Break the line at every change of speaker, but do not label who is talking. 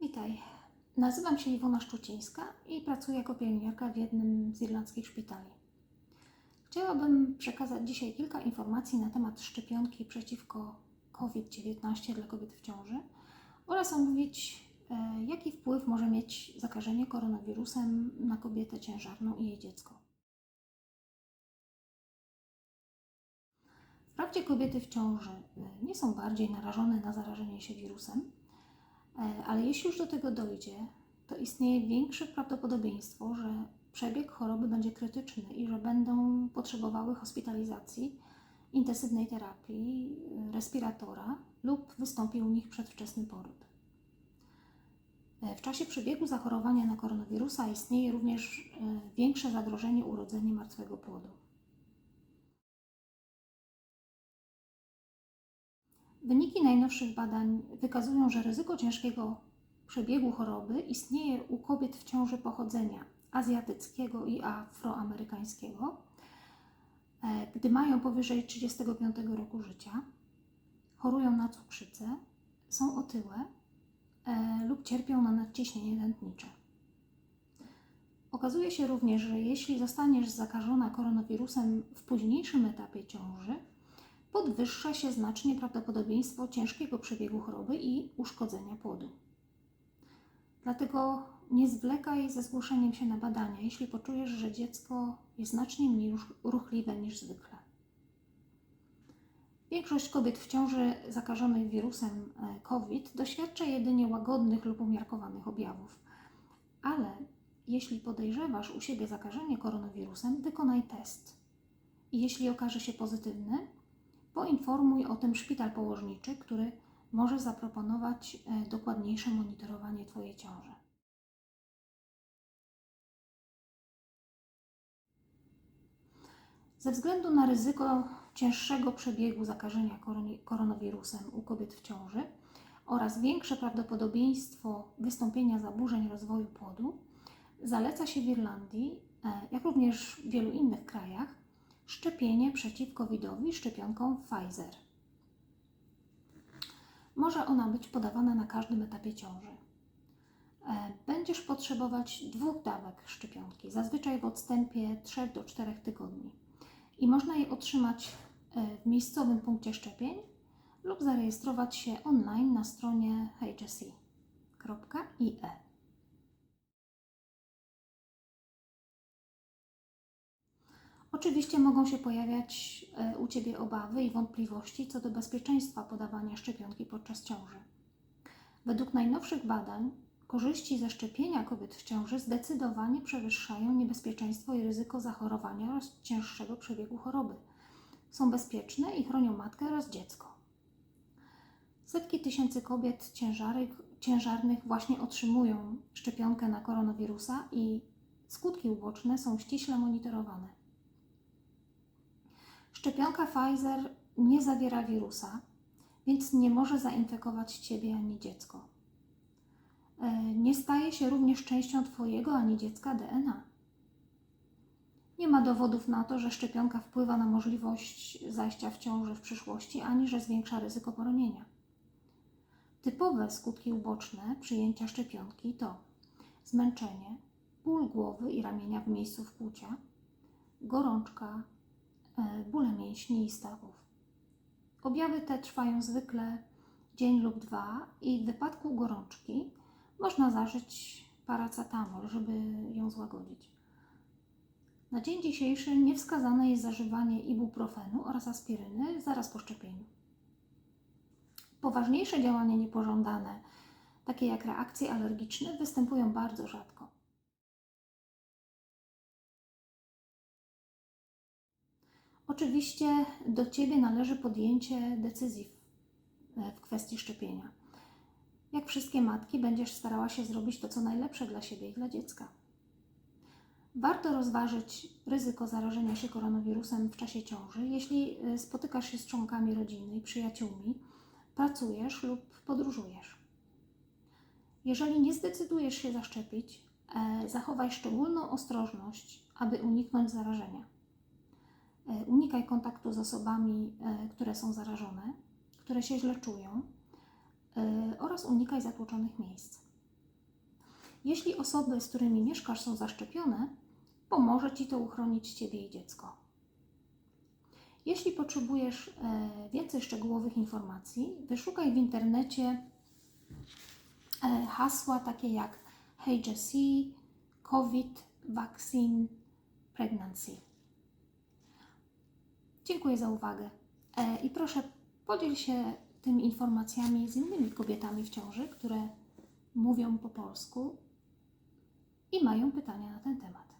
Witaj. Nazywam się Iwona Szczucińska i pracuję jako pielęgniarka w jednym z irlandzkich szpitali. Chciałabym przekazać dzisiaj kilka informacji na temat szczepionki przeciwko COVID-19 dla kobiet w ciąży oraz omówić, e, jaki wpływ może mieć zakażenie koronawirusem na kobietę ciężarną i jej dziecko. Wprawdzie kobiety w ciąży e, nie są bardziej narażone na zarażenie się wirusem, Ale jeśli już do tego dojdzie, to istnieje większe prawdopodobieństwo, że przebieg choroby będzie krytyczny i że będą potrzebowały hospitalizacji, intensywnej terapii, e, respiratora lub wystąpi u nich przedwczesny poród. E, W czasie przebiegu zachorowania na koronawirusa istnieje również e, większe zagrożenie urodzenia martwego płodu. Wyniki najnowszych badań wykazują, że ryzyko ciężkiego przebiegu choroby istnieje u kobiet w ciąży pochodzenia azjatyckiego i afroamerykańskiego, e, gdy mają powyżej 35 roku życia, chorują na cukrzycę, są otyłe e, lub cierpią na nadciśnienie tętnicze. Okazuje się również, że jeśli zostaniesz zakażona koronawirusem w późniejszym etapie ciąży, podwyższa się znacznie prawdopodobieństwo ciężkiego przebiegu choroby i uszkodzenia płodu. Dlatego nie zwlekaj ze zgłoszeniem się na badania, jeśli poczujesz, że dziecko jest znacznie mniej ruch- ruchliwe niż zwykle. Większość kobiet w ciąży zakażonych wirusem e, COVID doświadcza jedynie łagodnych lub umiarkowanych objawów. Ale jeśli podejrzewasz u siebie zakażenie koronawirusem, wykonaj test. I jeśli okaże się pozytywny, poinformuj o tym szpital położniczy, który może zaproponować e, dokładniejsze monitorowanie Twojej ciąży. Ze względu na ryzyko cięższego przebiegu zakażenia koronawirusem u kobiet w ciąży oraz większe prawdopodobieństwo wystąpienia zaburzeń rozwoju płodu, zaleca się w Irlandii, e, jak również w wielu innych krajach, szczepienie przeciw COVID-owi szczepionką Pfizer. Może ona być podawana na każdym etapie ciąży. E, Będziesz potrzebować dwóch dawek szczepionki, zazwyczaj w odstępie 3 do 4 tygodni. I można je otrzymać e, w miejscowym punkcie szczepień lub zarejestrować się online na stronie hsi.ie. Oczywiście mogą się pojawiać e, u Ciebie obawy i wątpliwości co do bezpieczeństwa podawania szczepionki podczas ciąży. Według najnowszych badań korzyści ze szczepienia kobiet w ciąży zdecydowanie przewyższają niebezpieczeństwo i ryzyko zachorowania oraz cięższego przebiegu choroby. Są bezpieczne i chronią matkę oraz dziecko. Setki tysięcy kobiet ciężarnych właśnie otrzymują szczepionkę na koronawirusa i skutki uboczne są ściśle monitorowane. Szczepionka Pfizer nie zawiera wirusa, więc nie może zainfekować Ciebie ani dziecko. E, Nie staje się również częścią Twojego ani dziecka DNA. Nie ma dowodów na to, że szczepionka wpływa na możliwość zajścia w ciąży w przyszłości, ani że zwiększa ryzyko poronienia. Typowe skutki uboczne przyjęcia szczepionki to zmęczenie, ból głowy i ramienia w miejscu wkłucia, gorączka, mięśni i stawów. Objawy te trwają zwykle dzień lub dwa i w wypadku gorączki można zażyć paracetamol, żeby ją złagodzić. Na dzień dzisiejszy niewskazane jest zażywanie ibuprofenu oraz aspiryny zaraz po szczepieniu. Poważniejsze działania niepożądane, takie jak reakcje alergiczne, występują bardzo rzadko. Oczywiście do Ciebie należy podjęcie decyzji w, w kwestii szczepienia. Jak wszystkie matki, będziesz starała się zrobić to, co najlepsze dla siebie i dla dziecka. Warto rozważyć ryzyko zarażenia się koronawirusem w czasie ciąży, jeśli y, spotykasz się z członkami rodziny i przyjaciółmi, pracujesz lub podróżujesz. Jeżeli nie zdecydujesz się zaszczepić, e, zachowaj szczególną ostrożność, aby uniknąć zarażenia. E, Unikaj kontaktu z osobami, e, które są zarażone, które się źle czują e, oraz unikaj zatłoczonych miejsc. Jeśli osoby, z którymi mieszkasz, są zaszczepione, pomoże Ci to uchronić Ciebie i dziecko. Jeśli potrzebujesz więcej szczegółowych informacji, wyszukaj w internecie hasła takie jak HSC, COVID, Vaccine, Pregnancy. Dziękuję za uwagę e, i proszę podziel się tymi informacjami z innymi kobietami w ciąży, które mówią po polsku i mają pytania na ten temat.